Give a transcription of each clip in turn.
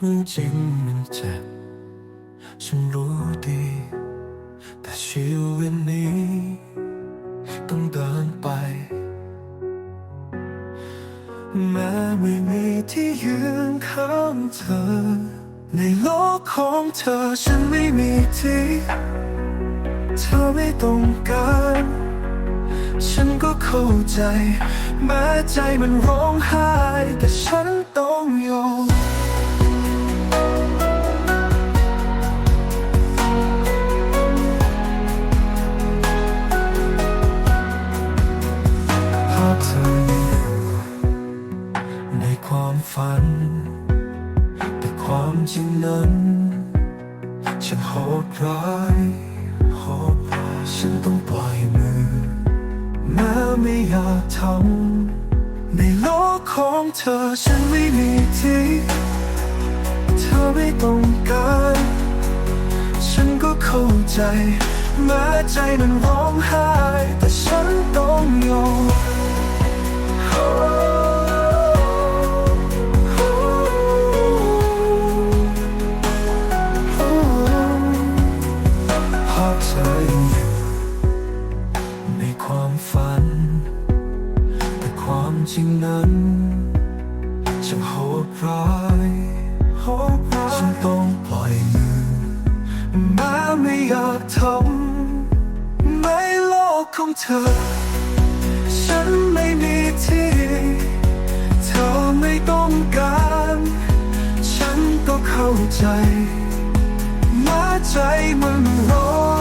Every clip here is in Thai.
เรื่อจริงมันเจ็บฉันรู้ดี แต่ชีวิตนี้ ต้องเดินไป แม้ไม่มีที่ยืนข้างเธอ ในโลกของเธอฉันไม่มีที่ เธอไม่ต้องการฉันก็เข้าใจ แม้ใจมันร้องไห้ แต่ฉันต้องยอม ฝัน แต่ความจริงนั้น ฉันโหดร้ายโหดร้ายฉันต้องปล่อยมือ แม้ไม่อยากทำในโลกของเธอฉันไม่มีที่ เธอไม่ต้องการ ฉันก็เข้าใจแม้ใจมันร้องไห้ แต่ฉันต้องยอม ความจริงนั้นช่างโหดร้ายโหดร้ายฉันต้องปล่อยมือแม้ไม่อยากทำในโลกของเธอ ฉันไม่มีที่เธอไม่ต้องการ ฉันก็เข้าใจแม้ใจมันร้อง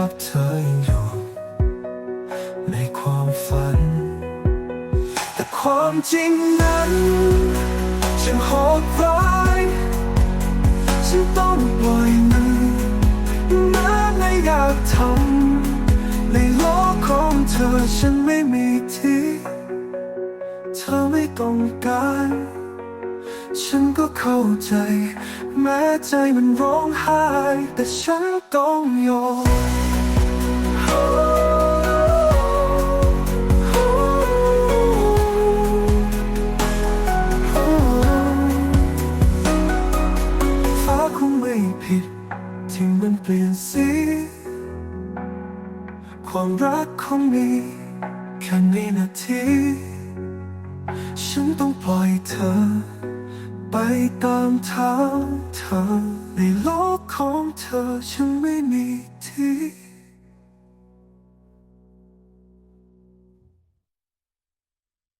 าพเธอยังอยู่ในความฝัน แต่ความจริงนั้นฉันโหดร้ายฉันต้องปล่อยมือแม้ไม่อยากทำในโลกของเธอฉันไม่มีที่เธอไม่ต้องการฉันก็เข้าใจ แม้ใจมันร้องไห้ แต่ฉันต้องยอม ที่มันเปลี่ยนสี ความรักคงมีแค่ในนาที ฉันต้องปล่อยเธอ ไปตามทางเธอ ในโลกของเธอฉันไม่มีที่